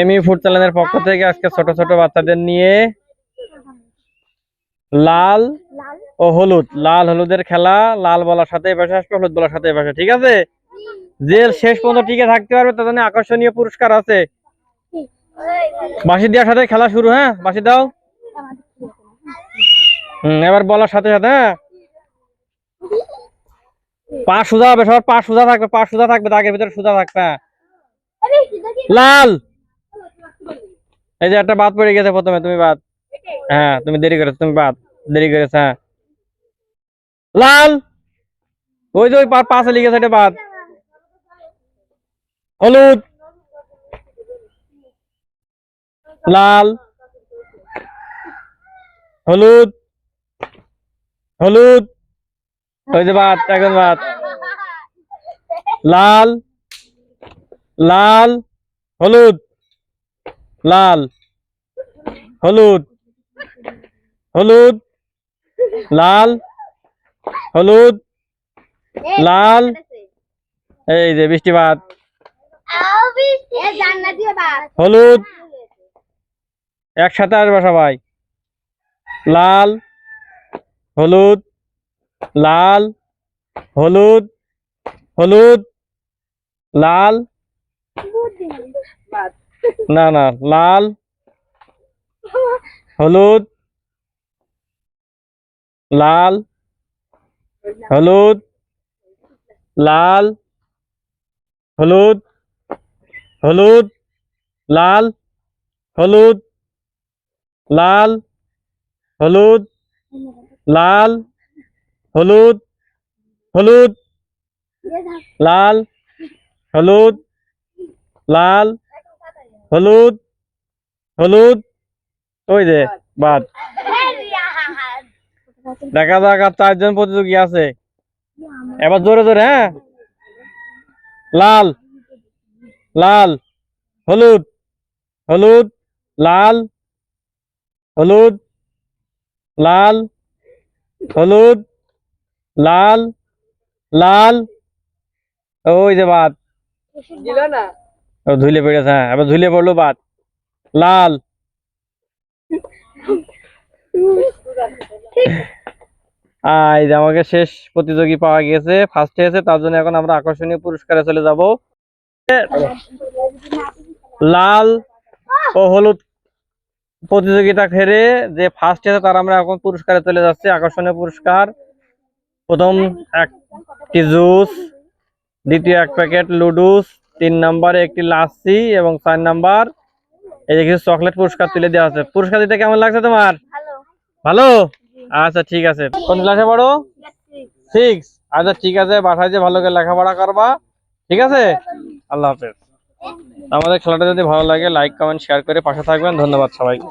এমি food চ্যানেলের পক্ষ থেকে আজকে ছোট ছোট বাচ্চাদের নিয়ে লাল ও হলুদ। লাল হলুদের খেলা লাল বলার সাথে এপাশে আসবে হলুদ বলার সাথে এপাশে ঠিক আছে? যে শেষ পর্যন্ত টিকে থাকতে পারবে তার জন্য আকর্ষণীয় পুরস্কার আছে। বাঁশি দেওয়ার সাথে খেলা শুরু হ্যাঁ? বাঁশি দাও। হুম এবার বলার সাথে সাথে হ্যাঁ? পা সোজা হবে সবার পা সোজা থাকবে পা সোজা থাকবে দাগের ভিতরে সোজা থাকবে হ্যাঁ। লাল! এই যে একটা বাদ পড়ে গেছে প্রথমে তুমি বাদ। হ্যাঁ তুমি দেরি করেছ তুমি বাদ। দেরি করেছ হ্যাঁ। লাল! ওই যে ওই পার পাশে লিখেছে এটা বাদ। হলুদ! লাল! হলুদ! হলুদ! ওই যে বাদ এখন বাদ। লাল! লাল! হলুদ! লাল হলুদ হলুদ লাল হলুদ লাল। এই যে বৃষ্টিপাত হলুদ। একসাথে আসবে সবাই। লাল হলুদ লাল হলুদ হলুদ লাল। না না, লাল, হলুদ লাল হলুদ লাল, হলুদ হলুদ, লাল হলুদ লাল হলুদ লাল, হলুদ হলুদ, লাল হলুদ, লাল হলুদ হলুদ ওই যে বাদ। দেখা যাক আর চারজন প্রতিযোগী আছে। এবার জোরে জোরে হ্যাঁ? লাল লাল হলুদ হলুদ লাল হলুদ লাল হলুদ লাল লাল ওই যে বাদ। ও ধুলে পড়েছে হ্যাঁ এবার ধুলে পড়ল বাদ। লাল। আহ, আমাকে শেষ প্রতিযোগী পাওয়া গেছে ফার্স্ট হয়েছে তার জন্য এখন আমরা আকর্ষণীয় পুরস্কারে চলে যাব। লাল ও হলুদ প্রতিযোগিতা খেলে যে ফার্স্ট হয়েছে তার আমরা এখন পুরস্কারে চলে যাচ্ছি আকর্ষণীয় পুরস্কার। প্রথম একটি জুস দ্বিতীয় এক প্যাকেট লুডুস তিন নম্বরে একটি লাচ্ছি এবং চার নাম্বার এই যে কিছু চকলেট পুরস্কার তুলে দেওয়া আছে। পুরস্কার দিতে কেমন লাগছে তোমার? ভালো। আচ্ছা ঠিক আছে। কোন ক্লাসে পড়ো? সিক্স আচ্ছা ঠিক আছে বাসায় যে ভালো করে লেখাপড়া করবা। ঠিক আছে? আল্লাহ হাফেজ। আমাদের খেলাটা যদি ভালো লাগে লাইক কমেন্ট শেয়ার করে পাশে থাকবেন। ধন্যবাদ সবাইকে।